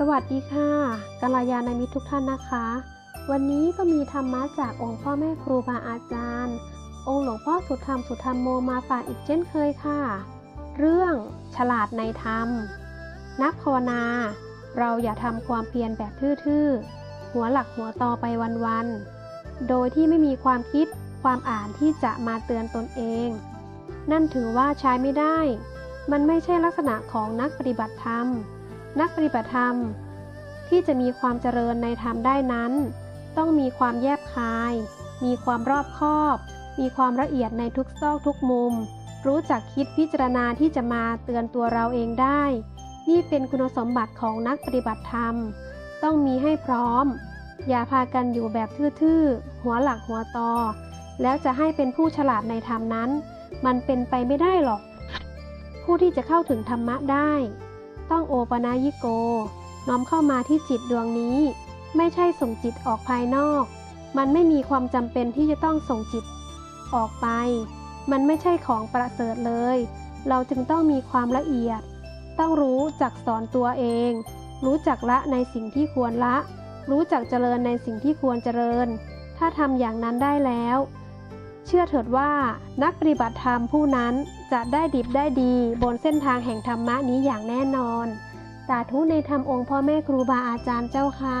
สวัสดีค่ะกัลยาณมิตรทุกท่านนะคะ วันนี้ก็มีธรรมะจากองค์พ่อแม่ครูบาอาจารย์ องค์หลวงพ่อสุธรรมสุธรรมโมมาฝากอีกเช่นเคยค่ะ เรื่องฉลาดในธรรม นักภาวนา เราอย่าทำความเพียรแบบทื่อๆ หัวหลักหัวตอไปวันๆ โดยที่ไม่มีความคิดความอ่านที่จะมาเตือนตนเอง นั่นถือว่าใช้ไม่ได้ มันไม่ใช่ลักษณะของนักปฏิบัติธรรม นักปฏิบัติธรรม ที่จะมีความเจริญในธรรมได้นั้น ต้องมีความแยบคาย มีความรอบคอบ มีความละเอียดในทุกซอกทุกมุม รู้จักคิดพิจารณาที่จะมาเตือนตัวเราเองได้ นี่เป็นคุณสมบัติของนักปฏิบัติธรรม ต้องมีให้พร้อม อย่าพากันอยู่แบบทื่อๆ หัวหลักหัวตอ แล้วจะให้เป็นผู้ฉลาดในธรรมนั้น มันเป็นไปไม่ได้หรอก ผู้ที่จะเข้าถึงธรรมะได้ ต้องโอปนายิโก น้อมเข้ามาที่จิตดวงนี้ ไม่ใช่ส่งจิตออกภายนอก มันไม่มีความจำเป็นที่จะต้องส่งจิต ออกไป มันไม่ใช่ของประเสริฐเลย เราจึงต้องมีความละเอียด ต้องรู้จักสอนตัวเอง รู้จักละในสิ่งที่ควรละ รู้จักเจริญในสิ่งที่ควรเจริญ ถ้าทำอย่างนั้นได้แล้ว ชื่อเถิดว่า นักปฏิบัติธรรมผู้นั้นจะได้ดิบได้ดีบนเส้นทางแห่งธรรมะนี้อย่างแน่นอน สาธุในธรรมองค์พ่อแม่ครูบาอาจารย์เจ้าค่ะ